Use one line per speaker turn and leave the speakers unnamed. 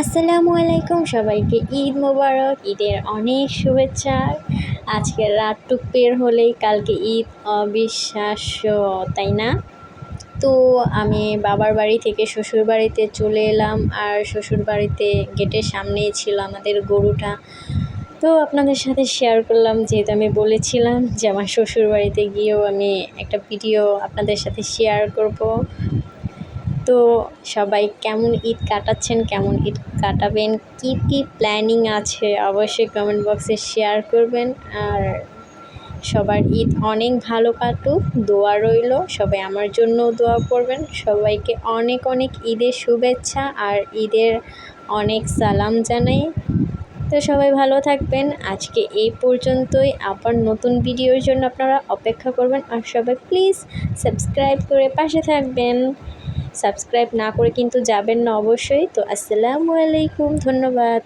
আসসালামু আলাইকুম সবাইকে, ঈদ মোবারক, ঈদের অনেক শুভেচ্ছা। আজকে রাতটুক পের হলেই কালকে ঈদ অবিশ্বাস্য, তাই না? তো আমি বাবার বাড়ি থেকে শ্বশুর বাড়িতে চলে এলাম আর শ্বশুর বাড়িতে গেটের সামনেই ছিল আমাদের গরুটা। তো আপনাদের সাথে শেয়ার করলাম, যেহেতু আমি বলেছিলাম যে আমার শ্বশুর বাড়িতে গিয়েও আমি একটা ভিডিও আপনাদের সাথে শেয়ার করব। তো সবাই কেমন ঈদ কাটাচ্ছেন, কেমন ঈদ কাটাবেন, কী কী প্ল্যানিং আছে অবশ্যই কমেন্ট বক্সে শেয়ার করবেন। আর সবার ঈদ অনেক ভালো কাটুক, দোয়া রইল, সবাই আমার জন্য দোয়া করবেন। সবাইকে অনেক অনেক ঈদের শুভেচ্ছা আর ঈদের অনেক সালাম জানাই। তো সবাই ভালো থাকবেন। আজকে এই পর্যন্তই। আবার নতুন ভিডিওর জন্য আপনারা অপেক্ষা করবেন। আর সবাই প্লিজ সাবস্ক্রাইব করে পাশে থাকবেন। সাবস্ক্রাইব না করে কিন্তু যাবেন না অবশ্যই। তো আসসালামু আলাইকুম ধন্যবাদ।